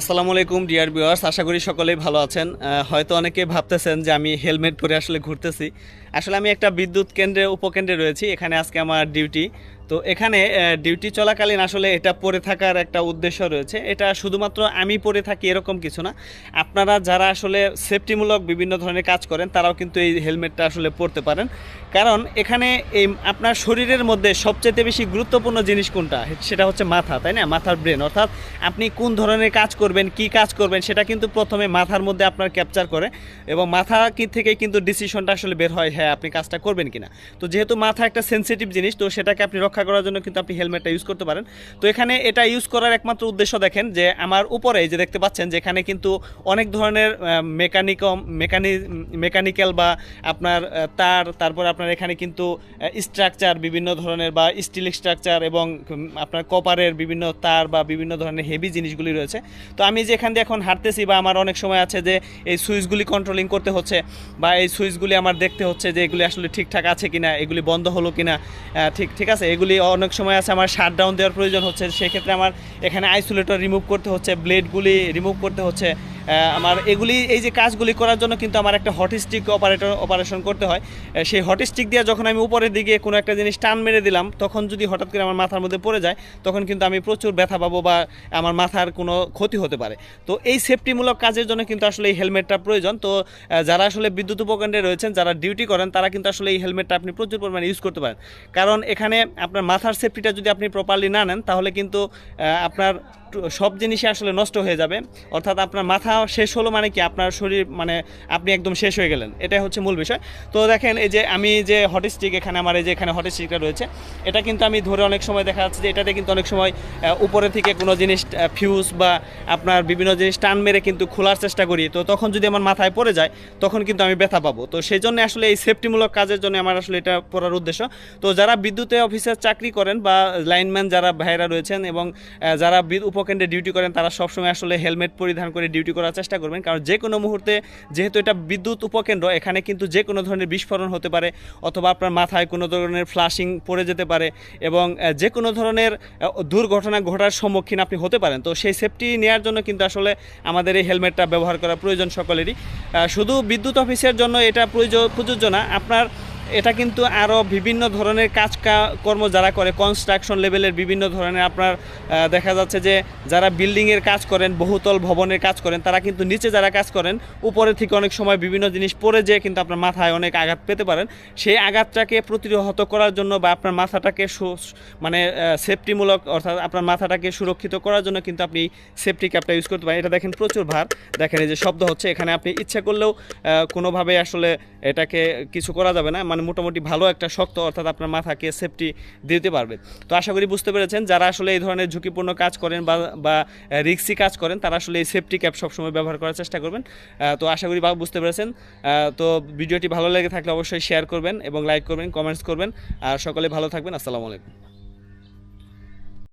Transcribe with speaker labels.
Speaker 1: আসসালামু আলাইকুম dear viewers আশা করি সকলেই ভালো আছেন। হয়তো অনেকে ভাবতেছেন যে আমি হেলমেট পরে আসলে ঘুরতেছি। আসলে আমি একটা বিদ্যুৎ কেন্দ্রে, উপকেন্দ্রে রয়েছি। এখানে আজকে আমার ডিউটি তো এখানে ডিউটি চলাকালীন আসলে এটা পরে থাকার একটা উদ্দেশ্য রয়েছে। এটা শুধুমাত্র আমি পরে থাকি এরকম কিছু না। আপনারা যারা আসলে সেফটিমূলক বিভিন্ন ধরনের কাজ করেন, তারাও কিন্তু এই হেলমেটটা আসলে পরতে পারেন। কারণ এখানে এই আপনার শরীরের মধ্যে সবচেয়ে বেশি গুরুত্বপূর্ণ জিনিস কোনটা? সেটা হচ্ছে মাথা, তাই না? মাথার ব্রেন। অর্থাৎ আপনি কোন ধরনের কাজ করবেন, কি কাজ করবেন, সেটা কিন্তু প্রথমে মাথার মধ্যে আপনার ক্যাপচার করে এবং মাথা কি থেকে কিন্তু ডিসিশনটা আসলে বের হয় হ্যাঁ আপনি কাজটা করবেন কিনা। তো যেহেতু মাথা একটা সেন্সিটিভ জিনিস, তো সেটাকে আপনি রক্ষা করার জন্য কিন্তু আপনি হেলমেটটা ইউজ করতে পারেন। তো এখানে এটা ইউজ করার একমাত্র উদ্দেশ্য দেখেন যে, আমার উপরে যে দেখতে পাচ্ছেন যে, এখানে কিন্তু অনেক ধরনের মেকানিকম মেকানি মেকানিক্যাল বা আপনার তার, তারপর আপনার এখানে কিন্তু স্ট্রাকচার বিভিন্ন ধরনের বা স্টিল স্ট্রাকচার এবং আপনার কপারের বিভিন্ন তার বা বিভিন্ন ধরনের হেভি জিনিসগুলি রয়েছে। তো আমি যে এখান দিয়ে এখন হাঁটতেছি বা আমার অনেক সময় আছে যে, এই সুইচগুলি কন্ট্রোলিং করতে হচ্ছে বা এই সুইচগুলি আমার দেখতে হচ্ছে যে, এগুলি আসলে ঠিকঠাক আছে কিনা, এগুলি বন্ধ হলো কিনা ঠিক ঠিক আছে? এগুলি অনেক সময় আছে আমার শাট ডাউন দেওয়ার প্রয়োজন হচ্ছে, সেক্ষেত্রে আমার এখানে আইসোলেটর রিমুভ করতে হচ্ছে ব্লেডগুলি রিমুভ করতে হচ্ছে। আমার এগুলি, এই যে কাজগুলি করার জন্য কিন্তু আমার একটা হটিস্টিক অপারেটর অপারেশন করতে হয়। সেই হটিস্টিক দিয়ে যখন আমি উপরের দিকে কোনো একটা জিনিস টান মেরে দিলাম, তখন যদি হঠাৎ করে আমার মাথার মধ্যে পড়ে যায়, তখন কিন্তু আমি প্রচুর ব্যথা পাবো বা আমার মাথার কোনো ক্ষতি হতে পারে। তো এই সেফটিমূলক কাজের জন্য কিন্তু আসলে এই হেলমেটটা প্রয়োজন। তো যারা আসলে বিদ্যুৎ উপকেন্দ্রে রয়েছেন, যারা ডিউটি করেন, তারা কিন্তু আসলে এই হেলমেটটা আপনি প্রচুর পরিমাণে ইউজ করতে পারেন। কারণ এখানে আপনার মাথার সেফটিটা যদি আপনি প্রপারলি না নেন, তাহলে কিন্তু আপনার সব জিনিসই আসলে নষ্ট হয়ে যাবে। অর্থাৎ আপনার মাথা শেষ হলো মানে কি? আপনার শরীর মানে আপনি একদম শেষ হয়ে গেলেন। এটাই হচ্ছে মূল বিষয়। তো দেখেন, এই যে আমি যে হটস্টিক এখানে, আমার এই যে এখানে হটস্টিকটা রয়েছে, এটা কিন্তু আমি ধরে অনেক সময় দেখা যাচ্ছে যে এটাতে কিন্তু অনেক সময় উপরে থেকে কোনো জিনিস ফিউজ বা আপনার বিভিন্ন জিনিস টান মেরে কিন্তু খোলার চেষ্টা করি। তো তখন যদি আমার মাথায় পড়ে যায়, তখন কিন্তু আমি ব্যথা পাবো। তো সেই জন্য আসলে এই সেফটিমূলক কাজের জন্য আমার আসলে এটা পড়ার উদ্দেশ্য। তো যারা বিদ্যুতে অফিসে চাকরি করেন বা লাইনম্যান যারা ভাইরা রয়েছেন এবং যারা বিদ উপকেন্দ্রে ডিউটি করেন, তারা সবসময় আসলে হেলমেট পরিধান করে ডিউটি করার চেষ্টা করবেন। কারণ যে কোনো মুহূর্তে, যেহেতু এটা বিদ্যুৎ উপকেন্দ্র, এখানে কিন্তু যে কোনো ধরনের বিস্ফোরণ হতে পারে, অথবা আপনার মাথায় কোনো ধরনের ফ্লাশিং পড়ে যেতে পারে এবং যে কোনো ধরনের দুর্ঘটনা ঘটার সম্মুখীন আপনি হতে পারেন। তো সেই সেফটি নেওয়ার জন্য কিন্তু আসলে আমাদের এই হেলমেটটা ব্যবহার করা প্রয়োজন সকলেরই। শুধু বিদ্যুৎ অফিসের জন্য এটা প্রয়োজ- প্রযোজ্য না, আপনার এটা কিন্তু আরও বিভিন্ন ধরনের কাজ কর্ম যারা করে কনস্ট্রাকশন লেভেলের বিভিন্ন ধরনের আপনার দেখা যাচ্ছে যে যারা বিল্ডিংয়ের কাজ করেন, বহুতল ভবনের কাজ করেন, তারা কিন্তু নিচে যারা কাজ করেন, উপরে থেকে অনেক সময় বিভিন্ন জিনিস পড়ে যেয়ে কিন্তু আপনার মাথায় অনেক আঘাত পেতে পারেন। সেই আঘাতটাকে প্রতিহত করার জন্য বা আপনার মাথাটাকে মানে সেফটিমূলক অর্থাৎ আপনার মাথাটাকে সুরক্ষিত করার জন্য কিন্তু আপনি সেফটি ক্যাপটা ইউজ করতে পারেন। এটা দেখেন প্রচুর ভার। দেখেন এই যে শব্দ হচ্ছে, এখানে আপনি ইচ্ছা করলেও কোনোভাবে আসলে এটাকে কিছু করা যাবে না। মানে মোটামুটি ভালো একটা শক্ত অর্থাৎ আপনার মাথাকে সেফটি দিতে পারবে। তো আশা করি বুঝতে পেরেছেন, যারা আসলে এই ধরনের ঝুঁকিপূর্ণ কাজ করেন বা বা রিক্সি কাজ করেন, তারা আসলে এই সেফটি ক্যাপ সবসময় ব্যবহার করার চেষ্টা করবেন। তো আশা করি বুঝতে পেরেছেন। তো ভিডিওটি ভালো লেগে থাকলে অবশ্যই শেয়ার করবেন এবং লাইক করবেন কমেন্টস করবেন। আর সকলে ভালো থাকবেন, আসসালামু আলাইকুম।